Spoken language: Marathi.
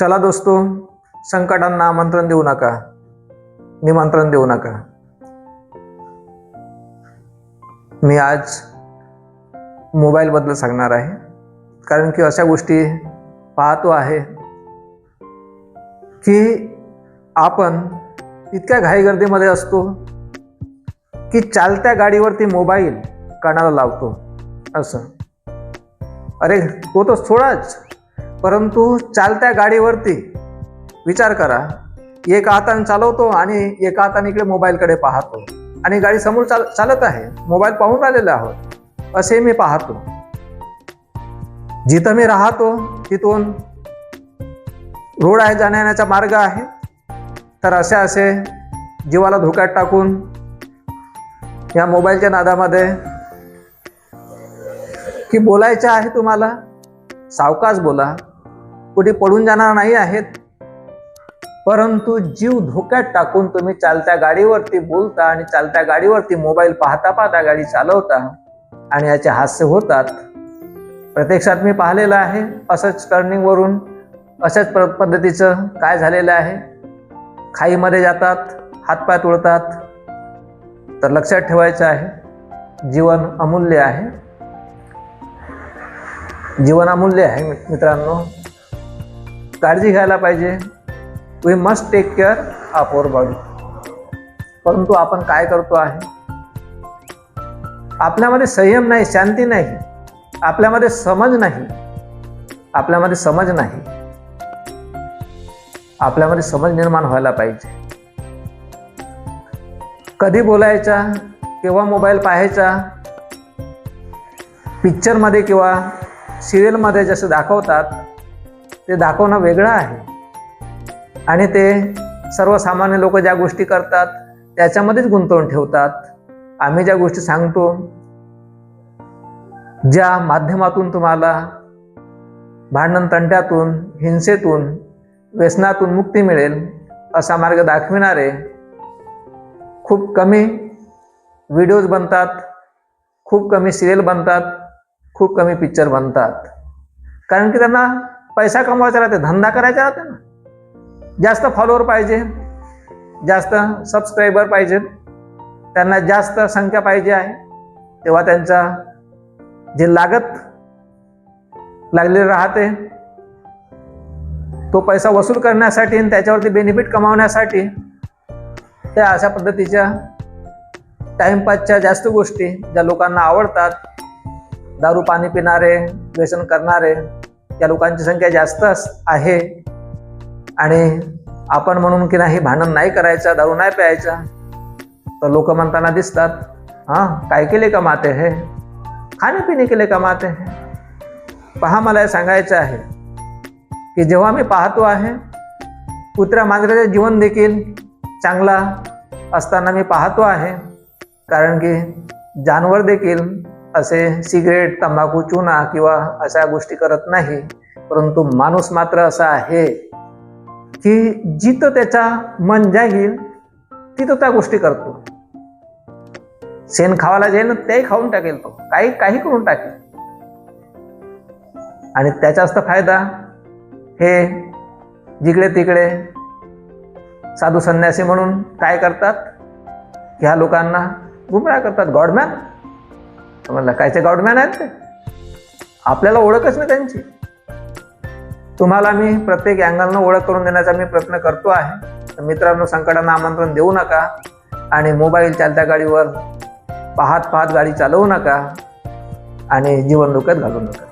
चला दोस्तो संकटांना आमंत्रण देऊ नका. निमंत्रण देऊ नका. मी आज मोबाईलबद्दल सांगणार आहे. कारण की अशा गोष्टी पाहतो आहे की आपण इतक्या घाईगर्दीमध्ये असतो की चालत्या गाडीवरती मोबाईल कानाला लावतो. असं. अरे तो तर सोडाच परंतु चालत्या गाडीवरती विचार करा. एक हाताने चालवतो आणि एका हाताने इकडे मोबाईलकडे पाहतो. आणि गाडी समोर चाल चालत आहे. मोबाईल पाहून राहिलेलो आहोत. असे मी पाहतो. जिथं मी राहतो तिथून रोड आहे जाण्याचा मार्ग आहे. तर असे असे जीवाला धोक्यात टाकून या मोबाईलच्या नादामध्ये की बोलायचं आहे तुम्हाला सावकाश बोला. कुठे पडून जाणार नाही आहेत. परंतु जीव धोक्यात टाकून तुम्ही चालत्या गाडीवरती बोलता आणि चालत्या गाडीवरती मोबाईल पाहता पाहता गाडी चालवता आणि याचे हास्य होतात. प्रत्यक्षात मी पाहिलेलं आहे असंच टर्निंगवरून अशाच प पद्धतीचं काय झालेलं आहे. खाईमध्ये जातात हातपाय तुळतात. तर लक्षात ठेवायचं आहे जीवन अमूल्य आहे. जीवन अमूल्य आहे मित्रांनो. काळजी घ्यायला पाहिजे. We must take care of our body परंतु आपण काय करतो आहे? आपल्यामध्ये संयम नाही शांती नाही. आपल्यामध्ये समज नाही. आपल्यामध्ये समज नाही. आपल्यामध्ये समज निर्माण व्हायला पाहिजे. कधी बोलायचा केव्हा मोबाईल पाहायचा पिक्चरमध्ये किंवा सिरियलमध्ये जसं दाखवतात ते दाखवणं वेगळं आहे. आणि ते सर्वसामान्य लोक ज्या गोष्टी करतात त्याच्यामध्येच गुंतवून ठेवतात. आम्ही ज्या गोष्टी सांगतो ज्या माध्यमातून तुम्हाला भांडण तंट्यातून हिंसेतून व्यसनातून मुक्ती मिळेल असा मार्ग दाखविणारे खूप कमी व्हिडिओज बनतात खूप कमी सिरियल बनतात खूप कमी पिक्चर बनतात. कारण की त्यांना पैसा कमवायचा राहते धंदा करायचा राहते ना. जास्त फॉलोअर पाहिजे जास्त सबस्क्रायबर पाहिजे त्यांना जास्त संख्या पाहिजे आहे तेव्हा त्यांचा जे लागत लागलेलं राहते तो पैसा वसूल करण्यासाठी आणि त्याच्यावरती बेनिफिट कमावण्यासाठी त्या अशा पद्धतीच्या टाइमपासच्या जास्त गोष्टी ज्या लोकांना आवडतात दारू पाणी पिणारे व्यसन करणारे त्या लोकांची संख्या जास्त आहे. आणि आपण म्हणून की नाही भांडण नाही करायचं दारू नाही प्यायचा. तर लोक म्हणताना दिसतात हां काय केले कमाते हे? खाणेपिणे केले कमाते हे? पहा मला हे सांगायचं आहे की जेव्हा मी पाहतो आहे कुत्र्या मांजराचे जीवन देखील चांगला असताना मी पाहतो आहे. कारण की जानवर देखील असे सिगरेट तंबाखू चुना किंवा अशा गोष्टी करत नाही परंतु माणूस मात्र असा आहे की जिथं त्याचा मन जाईल तिथं त्या गोष्टी करतो. शेण खावायला जाईल ना तेही खाऊन टाकेल तो. काही काही करून टाकेल. आणि त्याचाच तर फायदा हे जिकडे तिकडे साधू संन्यासी म्हणून काय करतात? ह्या लोकांना गुमराह करतात. गॉडमॅन. म्हणलं कायचे गॉडमॅन आहेत ते? आपल्याला ओळखच नाही त्यांची. तुम्हाला मी प्रत्येक अँगलनं ओळख करून देण्याचा मी प्रयत्न करतो आहे. तर मित्रांनो संकटांना आमंत्रण देऊ नका आणि मोबाईल चालत्या गाडीवर पाहत पाहत गाडी चालवू नका आणि जीवन धोक्यात घालू नका.